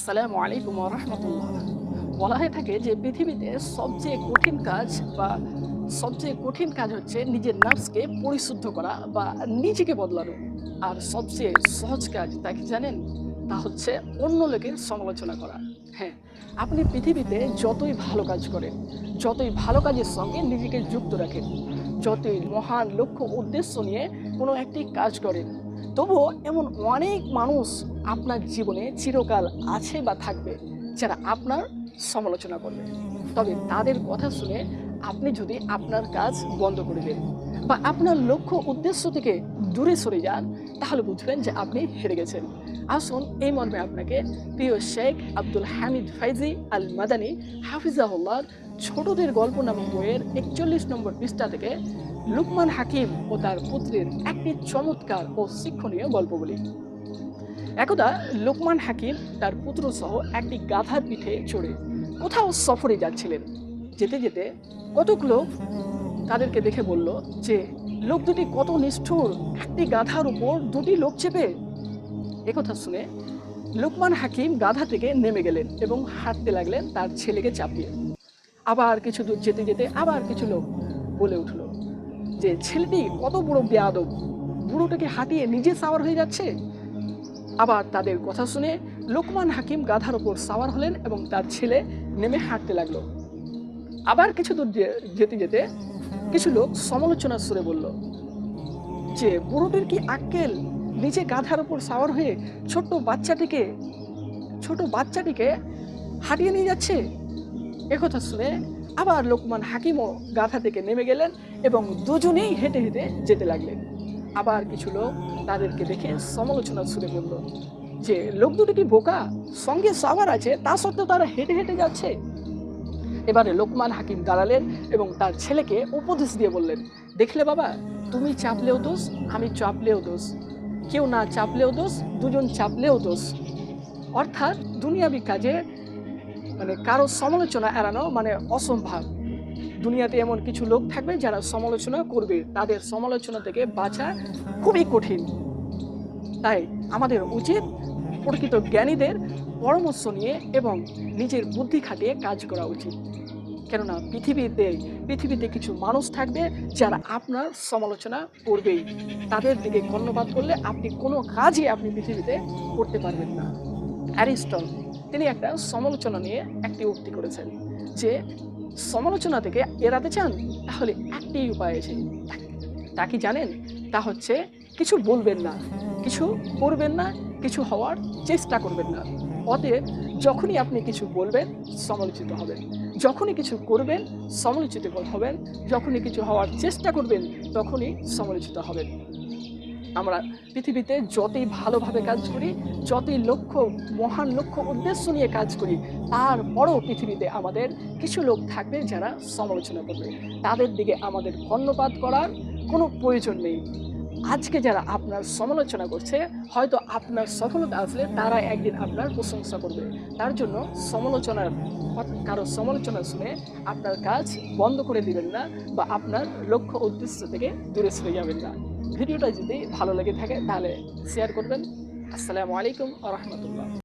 আসসালামু আলাইকুম রহমতুল্লাহ। বলা হয়ে থাকে যে পৃথিবীতে সবচেয়ে কঠিন কাজ বা সবচেয়ে কঠিন কাজ হচ্ছে নিজের নার্ভসকে পরিশুদ্ধ করা বা নিজেকে বদলানো। আর সবচেয়ে সহজ কাজ তা কি জানেন? তা হচ্ছে অন্য লোকের সমালোচনা করা। হ্যাঁ আপনি পৃথিবীতে যতই ভালো কাজ করেন, যতই ভালো কাজের সঙ্গে নিজেকে যুক্ত রাখেন, যতই মহান লক্ষ্য উদ্দেশ্য নিয়ে কোনো একটি কাজ করেন তবুও এমন অনেক মানুষ আপনার জীবনে চিরকাল আছে বা থাকবে যারা আপনার সমালোচনা করবে। তবে তাদের কথা শুনে আপনি যদি আপনার কাজ বন্ধ করে দেন বা আপনার লক্ষ্য, উদ্দেশ্য থেকে দূরে সরে যান তাহলে বুঝবেন যে আপনি হেরে গেছেন। আসুন, এই মর্মে আপনাকে প্রিয় শেখ আব্দুল হামিদ ফাইজি আল মাদানী হাফিজাহুল্লাহ ছোটদের গল্প নামক বইয়ের একচল্লিশ নম্বর পৃষ্ঠা থেকে লুকমান হাকিম ও তার পুত্রের একটি চমৎকার ও শিক্ষণীয় গল্প বলি। একদা লোকমান হাকিম তার পুত্র সহ একটি গাধার পিঠে চড়ে কোথাও সফরে যাচ্ছিলেন। যেতে যেতে কতক লোক তাদেরকে দেখে বলল যে, লোক দুটি কত নিষ্ঠুর। একটি গাধার উপর দুটি লোক চেপে একথা শুনে লোকমান হাকিম গাধা থেকে নেমে গেলেন এবং হাঁটতে লাগলেন তার ছেলেকে চাপিয়ে। আবার কিছু দূর যেতে যেতে আবার কিছু লোক বলে উঠল যে, ছেলেটি কত বড় বেয়াদব। বুড়োটাকে হাঁটিয়ে নিজে সাওয়ার হয়ে যাচ্ছে? আবার তাদের কথা শুনে লোকমান হাকিম গাধার ওপর সাওয়ার হলেন এবং তার ছেলে নেমে হাঁটতে লাগল। আবার কিছু দূর যেতে যেতে কিছু লোক সমালোচনার সুরে বলল, যে বুড়োটির কি আক্কেল নিজে গাধার ওপর সাওয়ার হয়ে ছোট্ট বাচ্চাটিকে, ছোট বাচ্চাটিকে হাঁটিয়ে নিয়ে যাচ্ছে? একথা শুনে আবার লোকমান হাকিমও গাধা থেকে নেমে গেলেন এবং দুজনেই হেঁটে হেঁটে যেতে লাগলেন। আবার কিছু লোক তাদেরকে দেখে সমালোচনা শুরু করল যে লোক দুটো কি বোকা? সঙ্গে সাওয়ার আছে, তা সত্ত্বেও তারা হেঁটে হেঁটে যাচ্ছে? এবারে লোকমান হাকিম দাঁড়ালেন এবং তার ছেলেকে উপদেশ দিয়ে বললেন, দেখলে বাবা, তুমি চাপলেও দোষ, আমি চাপলেও দোষ। কেউ না চাপলেও দোষ, দুজন চাপলেও দোষ। অর্থাৎ দুনিয়াবি কাজে মানে কারও সমালোচনা এড়ানো মানে অসম্ভব। দুনিয়াতে এমন কিছু লোক থাকবে যারা সমালোচনা করবে। তাদের সমালোচনা থেকে বাঁচা খুবই কঠিন। তাই আমাদের উচিত প্রকৃত জ্ঞানীদের পরামর্শ নিয়ে এবং নিজের বুদ্ধি খাটিয়ে কাজ করা উচিত। কেননা পৃথিবীতে পৃথিবীতে কিছু মানুষ থাকবে যারা আপনার সমালোচনা করবেই। তাদের দিকে কর্ণপাত করলে আপনি কোনো কাজই আপনি পৃথিবীতে করতে পারবেন না। অ্যারিস্টল তিনি একটা সমালোচনা নিয়ে একটি উক্তি করেছেন যে, সমালোচনা থেকে এড়াতে চান, তাহলে একটি উপায় আছে। তা কি জানেন? তা হচ্ছে, কিছু বলবেন না, কিছু করবেন না কিছু হওয়ার চেষ্টা করবেন না। অতএব যখনই আপনি কিছু বলবেন, সমালোচিত হবেন। যখনই কিছু করবেন, সমালোচিত হবেন। যখনই কিছু হওয়ার চেষ্টা করবেন, তখনই সমালোচিত হবেন। আমরা পৃথিবীতে যতই ভালোভাবে কাজ করি, যতই লক্ষ্য, মহান লক্ষ্য, উদ্দেশ্য নিয়ে কাজ করি, তারপরও পৃথিবীতে আমাদের কিছু লোক থাকবে যারা সমালোচনা করবে। তাদের দিকে আমাদের কর্ণপাত করার কোনো প্রয়োজন নেই। আজকে যারা আপনার সমালোচনা করছে, হয়তো আপনার সফলতা আসলে তারা একদিন আপনার প্রশংসা করবে। তার জন্য সমালোচনার কারও সমালোচনা শুনে আপনার কাজ বন্ধ করে দিবেন না বা আপনার লক্ষ্য উদ্দেশ্য থেকে দূরে সরে যাবেন না। ভিডিওটা যদি ভালো লেগে থাকে, তাহলে শেয়ার করবেন। আসসালামু আলাইকুম আ রহমতুল্লাহ।